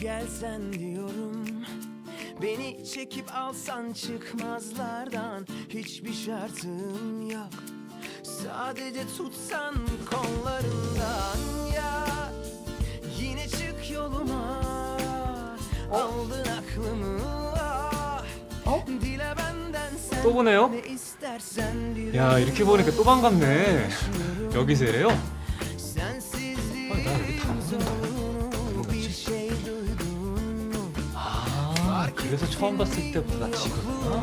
gelsen diyorum Beni çekip alsan çıkmazlardan Hiçbir şartım yok Sadece tutsan kollarından ya Yine çık yoluma Aldın aklımı ah. 어? Dile benden sen 또 보네요? ne istersen bir 야 이렇게 보니까 또 반갑네 여기서 이래요? Sensizliğin Ay, 그래서 처음 봤을 때보다 지금구나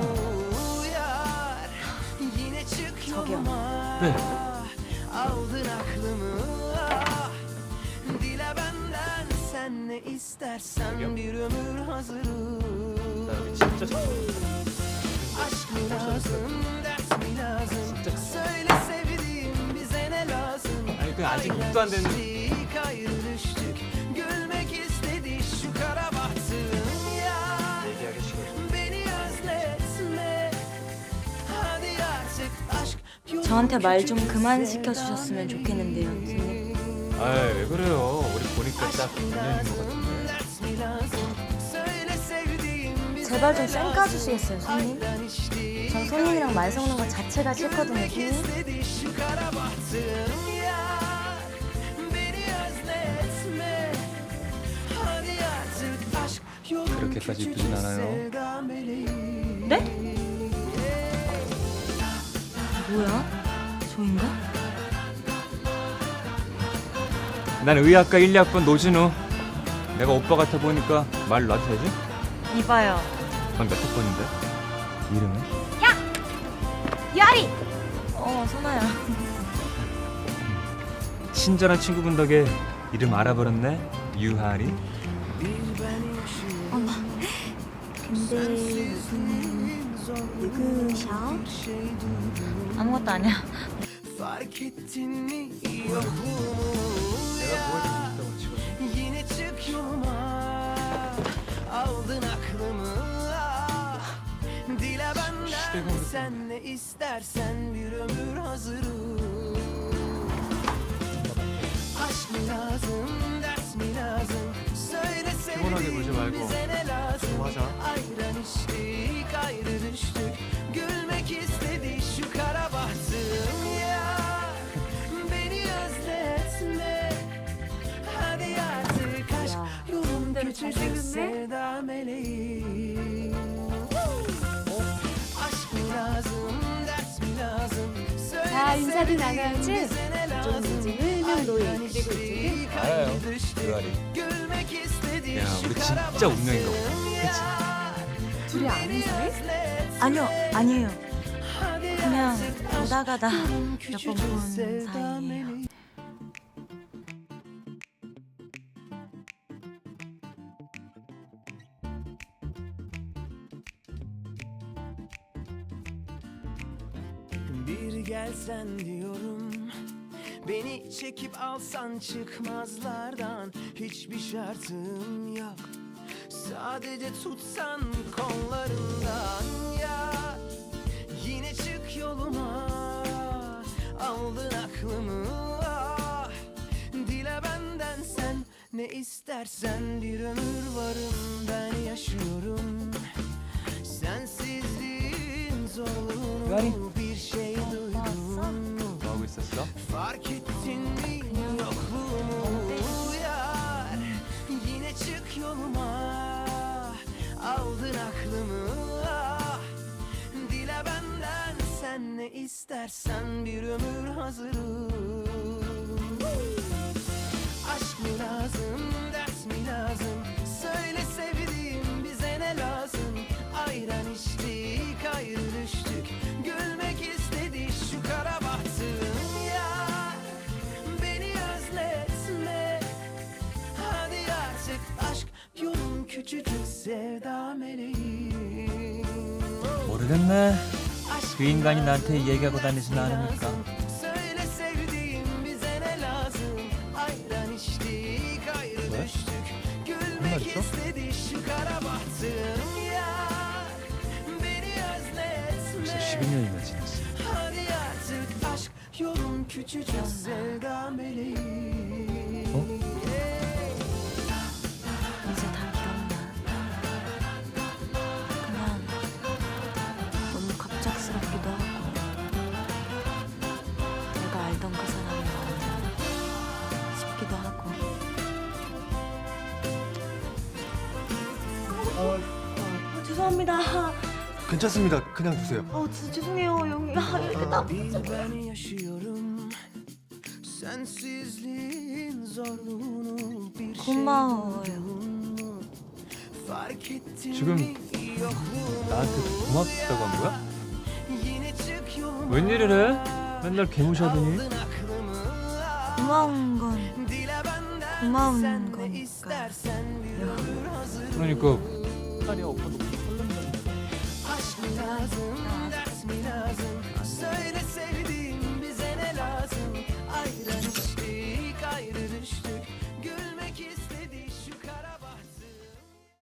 Uyar, yine çık yoluma 네. Aldın aklımı ah. Dile benden sen ne istersen Yok. bir ömür hazırım 나 여기 진짜 처음 Aşk mı lazım, ders mi lazım Söyle sevdiğim bize ne lazım 아니 그 아직 입도 안 됐는데 저한테 말 좀 그만 시켜주셨으면 좋겠는데요, 선생님. 아이 왜 그래요 우리 보니까 딱 인연인 것 같은데 제발 좀 ne 쌩 lazım? 까주시겠어요, 손님? Ayran içtik, 전 손님이랑 말 섞는 거 자체가 싫거든요, yolun 그렇게까지 이쁘진 않아요. 네? 난 의학과 1, 2학번 노진우 내가 오빠 같아 보니까 말 놔도 되지? 이봐요. 넌몇 학번인데? 이름은? 야리! 어, 선아야. 친절한 친구분 덕에 이름 알아버렸네 유하리 어머. 근데 누구셔? 아무것도 아니야. Yine çık yoluma Aldın aklımı. Ah. Dile benden işte Sen ne istersen bir ömür hazırım. Aşk mı lazım ders mi lazım? Söyle sevdiğim bize neler meleği Aşk mı lazım, ders mi lazım Söyle 자, 인사도 나가야지. 요즘은 명도에 Ayran 그리고 içtik, 알아요, 유하리. Gülmek istedi 야, şu 우리 진짜 운명인가 보다. 그치? ya. 둘이 아는 사이? 아니요, 아니에요. 그냥 오다 가다 몇 번 본 사이예요. Bir gelsen diyorum Beni çekip alsan çıkmazlardan Hiçbir şartım yok Sadece tutsan kollarından ya Yine çık yoluma Aldın aklımı ah. Dile benden sen ne istersen Bir ömür varım ben yaşıyorum Sensizliğin Gari. Dalga istasyonu. Fark ettin mi yokluğumu yar Yine çık yoluma Aldın aklımı. Ah. Dile benden sen ne istersen bir ömür hazırım Aşk mı lazım ders mi lazım küçücük sevda meleği 모르겠네 Aşk 그 인간이 mı 나한테 lazım, 얘기하고 ders 다니진 mi 않으니까. lazım? Söyle sevdiğim bize ne lazım Ayran içtik ayrı Ne? düştük Gülmek 말이죠? istedi şu kara bahtım ya Beni 벌써 özletme 12년이나 지났어 Hadi artık aşk yolun küçücük sevda meleği 어? 죄송합니다. 괜찮습니다. 그냥 두세요. 어, 진짜 죄송해요. 여기 아, 이렇게 딱. Bir ben yaşıyorum Sensizliğin zorluğunu bir şey 고마워요. fark ettim 지금 나한테 고맙다고 한 거야? Yine çık yoluma 웬일이래? 맨날 개무시하더니 고마운 건 Dile benden 고마운 sen ne 거니까. istersen bir ömür hazır 그러니까 Aşk lazım